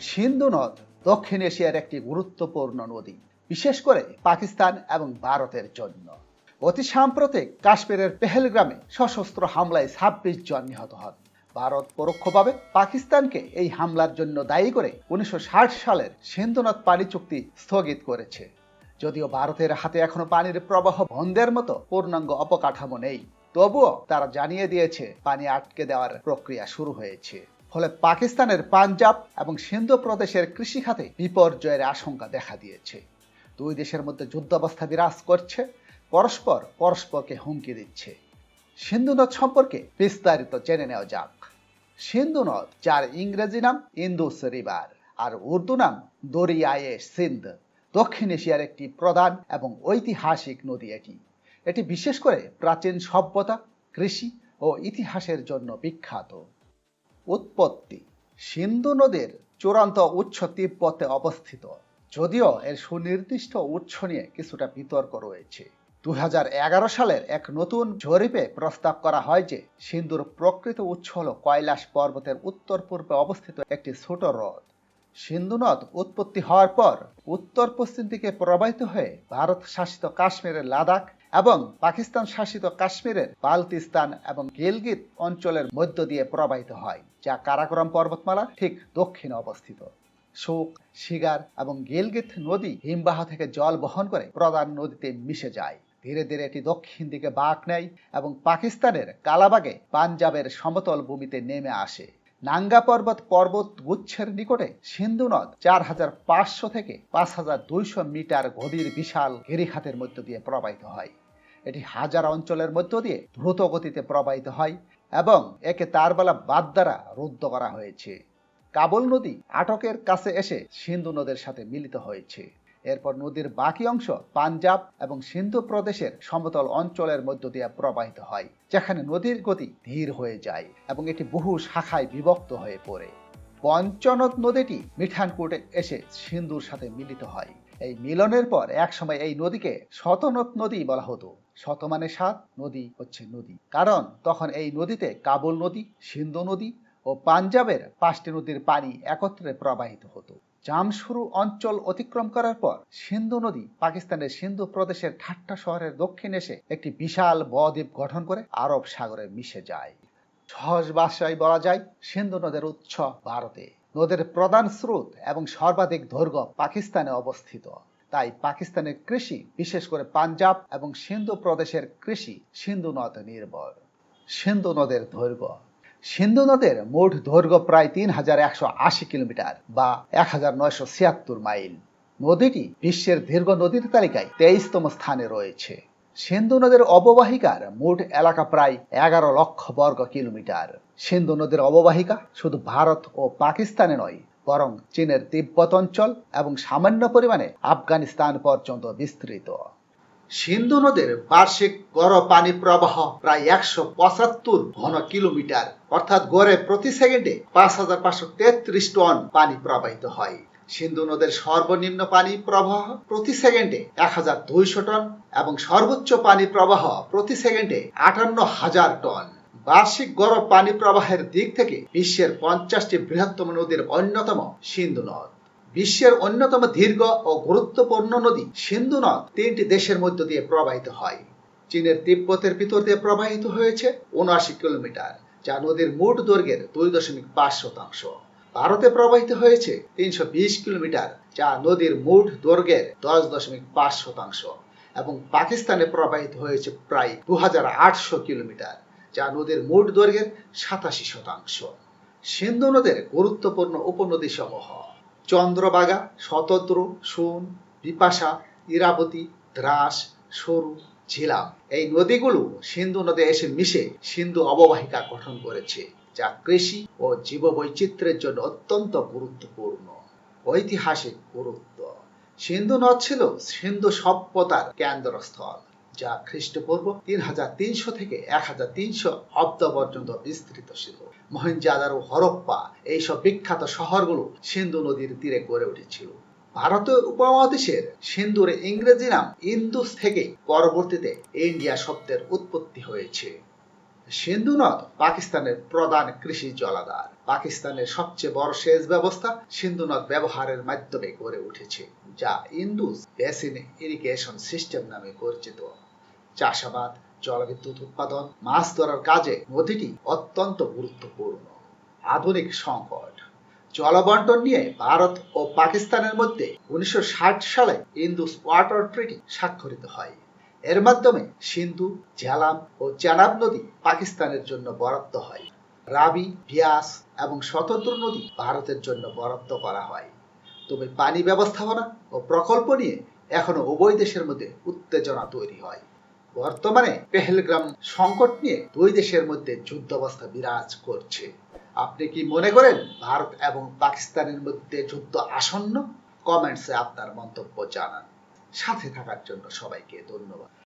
সিন্ধু নদ দক্ষিণ এশিয়ার একটি গুরুত্বপূর্ণ নদী, বিশেষ করে পাকিস্তান এবং ভারতের জন্য। অতি সাম্প্রতিক কাশ্মীরের পেহেলগ্রামে সশস্ত্র হামলায় ছাব্বিশ জন নিহত হন। ভারত পরোক্ষভাবে পাকিস্তানকে এই হামলার জন্য দায়ী করে উনিশশো ষাট সালের সিন্ধুনদ পানি চুক্তি স্থগিত করেছে। যদিও ভারতের হাতে এখনও পানির প্রবাহ বন্ধের মতো পূর্ণাঙ্গ অপকাঠামো নেই, তবুও তারা জানিয়ে দিয়েছে, পানি আটকে দেওয়ার প্রক্রিয়া শুরু হয়েছে। ফলে পাকিস্তানের পাঞ্জাব এবং সিন্ধু প্রদেশের কৃষি খাতে বিপর্যয়ের আশঙ্কা দেখা দিয়েছে। দুই দেশের মধ্যে যুদ্ধাবস্থা বিরাজ করছে, পরস্পর পরস্পরকে হুমকি দিচ্ছে। সিন্ধু নদ সম্পর্কে বিস্তারিত জেনে নেওয়া যাক। সিন্ধু নদ, যার ইংরেজি নাম ইন্দুস রিভার, আর উর্দু নাম দরিয়ায়ে সিন্ধ, দক্ষিণ এশিয়ার একটি প্রধান এবং ঐতিহাসিক নদী এটি। এটি বিশেষ করে প্রাচীন সভ্যতা, কৃষি ও ইতিহাসের জন্য বিখ্যাত। উৎপত্তি। সিন্ধু নদীর চূড়ান্ত উৎস তিব্বতে অবস্থিত। যদিও এর সুনির্দিষ্ট উৎস নিয়ে কিছুটা বিতর্ক রয়েছে। দুই হাজার এগারো সালের এক নতুন জরিপে প্রস্তাব করা হয় যে, সিন্ধুর প্রকৃত উৎস হল কৈলাস পর্বতের উত্তর পূর্বে অবস্থিত একটি ছোট হ্রদ। সিন্ধু নদ উৎপত্তি হওয়ার পর উত্তর পশ্চিম দিকে প্রবাহিত হয়ে ভারত শাসিত কাশ্মীরের লাদাখ এবং পাকিস্তান শাসিত কাশ্মীরের বালতিস্তান এবং গিলগিত অঞ্চলের মধ্য দিয়ে প্রবাহিত হয়, যা কারাকোরাম পর্বতমালার ঠিক দক্ষিণে অবস্থিত। শোক, শিগার এবং গিলগিত নদী হিমবাহ থেকে জল বহন করে প্রধান নদীতে মিশে যায়। ধীরে ধীরে এটি দক্ষিণ দিকে বাঁক নেয় এবং পাকিস্তানের কালাবাগে পাঞ্জাবের সমতল ভূমিতে নেমে আসে। নাঙ্গা পর্বত পর্বত গুচ্ছের নিকটে সিন্ধু নদ চার হাজার পাঁচশো থেকে পাঁচ হাজার দুইশো মিটার গভীর বিশাল গিরিখাতের মধ্য দিয়ে প্রবাহিত হয়। এটি হাজার অঞ্চলের মধ্য দিয়ে দ্রুত গতিতে প্রবাহিত হয় এবং একে তারবেলা বাদ দ্বারা রুদ্ধ করা হয়েছে। কাবল নদী আটকের কাছে এসে সিন্ধু নদের সাথে মিলিত হয়েছে। এরপর নদীর বাকি অংশ পাঞ্জাব এবং সিন্ধু প্রদেশের সমতল অঞ্চলের মধ্য দিয়ে প্রবাহিত হয়, যেখানে নদীর গতি ধীর হয়ে যায় এবং এটি বহু শাখায় বিভক্ত হয়ে পড়ে। পঞ্চনদ নদীটি মিঠানকুটে এসে সিন্ধুর সাথে মিলিত হয়। এই মিলনের পর একসময় এই নদীকে শতনদ নদী বলা হতো। শত মানে সাত, নদী হচ্ছে নদী। কারণ তখন এই নদীতে কাবুল নদী, সিন্ধু নদী ও পাঞ্জাবের পাঁচটি নদীর পানি একত্রে প্রবাহিত হতো। জামশুরু অঞ্চল অতিক্রম করার পর সিন্ধু নদী পাকিস্তানের সিন্ধু প্রদেশের ঠাট্টা শহরের দক্ষিণ এসে একটি বিশাল বদ্বীপ গঠন করে আরব সাগরে মিশে যায়। সহজ ভাষায় বলা যায়, সিন্ধু নদের উৎস ভারতে। নদের প্রধান স্রোত এবং সর্বাধিক দৈর্ঘ্য পাকিস্তানে অবস্থিত। তাই পাকিস্তানের কৃষি, বিশেষ করে পাঞ্জাব এবং সিন্ধু প্রদেশের কৃষি সিন্ধু নদ নির্ভর। সিন্ধু নদের দৈর্ঘ্য। সিন্ধু নদের মোট দৈর্ঘ্য প্রায় তিন হাজার একশো আশি কিলোমিটার বা এক হাজার নয়শো ছিয়াত্তর মাইল। নদীটি বিশ্বের দীর্ঘ নদীর তালিকায় তেইশতম স্থানে রয়েছে। সিন্ধু নদের অববাহিকার মোট এলাকা প্রায় এগারো লক্ষ বর্গ কিলোমিটার। সিন্ধু নদীর অববাহিকা শুধু ভারত ও পাকিস্তানে নয় বরং চীনের তিব্বত অঞ্চল এবং সামান্য পরিমাণে আফগানিস্তান পর্যন্ত বিস্তৃত। সিন্ধু নদের বার্ষিক গড় পানি প্রবাহ প্রায় একশো পঁচাত্তর ঘন কিলোমিটার, অর্থাৎ গড়ে প্রতি সেকেন্ডে পাঁচ হাজার পাঁচশো তেত্রিশ টন পানি প্রবাহিত হয়। সিন্ধু নদের সর্বনিম্ন পানি প্রবাহ প্রতি সেকেন্ডে এক হাজার দুইশো টন এবং সর্বোচ্চ পানি প্রবাহ প্রতি সেকেন্ডে আটান্ন হাজার টন। বার্ষিক গড় পানি প্রবাহের দিক থেকে বিশ্বের পঞ্চাশটি বৃহত্তম নদীর অন্যতম সিন্ধু নদ। বিশ্বের অন্যতম দীর্ঘ ও গুরুত্বপূর্ণ নদী সিন্ধু নদ তিনটি দেশের মধ্য দিয়ে প্রবাহিত হয়। চীনের তিব্বতের ভিতর দিয়ে প্রবাহিত হয়েছে উনআশি কিলোমিটার, যা নদীর মোট দৈর্ঘ্যের দুই দশমিক পাঁচ শতাংশ। ভারতে প্রবাহিত হয়েছে তিনশো বিশ কিলোমিটার, যা নদীর মোট দৈর্ঘ্যের দশ দশমিক পাঁচ শতাংশ, এবং পাকিস্তানে প্রবাহিত হয়েছে প্রায় দু হাজার আটশো কিলোমিটার। যা নদীর মোট দৈর্ঘ্যের সাতাশি শতাংশ। সিন্ধু নদের গুরুত্বপূর্ণ উপনদী সমূহ চন্দ্রবাগা শতদ্রু সুন, বিপাশা, ইরাবতী, দ্রাস, সরু, ঝিলাম। এই নদীগুলো সিন্ধু নদে এসে মিশে সিন্ধু অববাহিকা গঠন করেছে, যা কৃষি ও জীববৈচিত্র্যের জন্য অত্যন্ত গুরুত্বপূর্ণ। ঐতিহাসিক গুরুত্ব। সিন্ধু নদ ছিল সিন্ধু সভ্যতার কেন্দ্রস্থল। যা খ্রিস্টপূর্ব তিন হাজার তিনশো থেকে এক হাজার তিনশো অব্দ পর্যন্ত বিস্তৃত ছিল। মহেঞ্জাদারো হরপ্পা এইসব বিখ্যাত শহরগুলো সিন্ধু নদীর তীরে গড়ে উঠেছিল। ভারতীয় উপমহাদেশের সিন্ধুর ইংরেজি নাম ইন্দুস থেকে পরবর্তীতে ইন্ডিয়া শব্দের উৎপত্তি হয়েছে। সিন্ধু নদ পাকিস্তানের প্রধান কৃষি জলাধার। পাকিস্তানের সবচেয়ে বড় সেচ ব্যবস্থা সিন্ধু নদ ব্যবহারের মাধ্যমে গড়ে উঠেছে, যা ইন্দুস বেসিন ইরিগেশন সিস্টেম নামে পরিচিত। চাষাবাদ, জলবিদ্যুৎ উৎপাদন, মাছ ধরার কাজে নদীটি অত্যন্ত গুরুত্বপূর্ণ। আধুনিক সংকট। জলবন্টন নিয়ে ভারত ও পাকিস্তানের মধ্যে উনিশশো ষাট সালে ইন্দুস ওয়াটার ট্রিটি স্বাক্ষরিত হয়। এর মাধ্যমে সিন্ধু, ঝেলাম ও চেনাব নদী পাকিস্তানের জন্য বরাদ্দ হয়। রাবি বিয়াস এবং স্বতন্ত্র নদী ভারতের জন্য বরাদ্দ করা হয়। তবে পানি ব্যবস্থাপনা ও প্রকল্প নিয়ে এখনও উভয় দেশের মধ্যে উত্তেজনা তৈরি হয়। বর্তমানে পেহেলগ্রাম সংকট নিয়ে দুই দেশের মধ্যে যুদ্ধ অবস্থা বিরাজ করছে। আপনি কি মনে করেন ভারত এবং পাকিস্তানের মধ্যে যুদ্ধ আসন্ন? কমেন্টসে আপনার মন্তব্য জানান। সাথে থাকার জন্য সবাইকে ধন্যবাদ।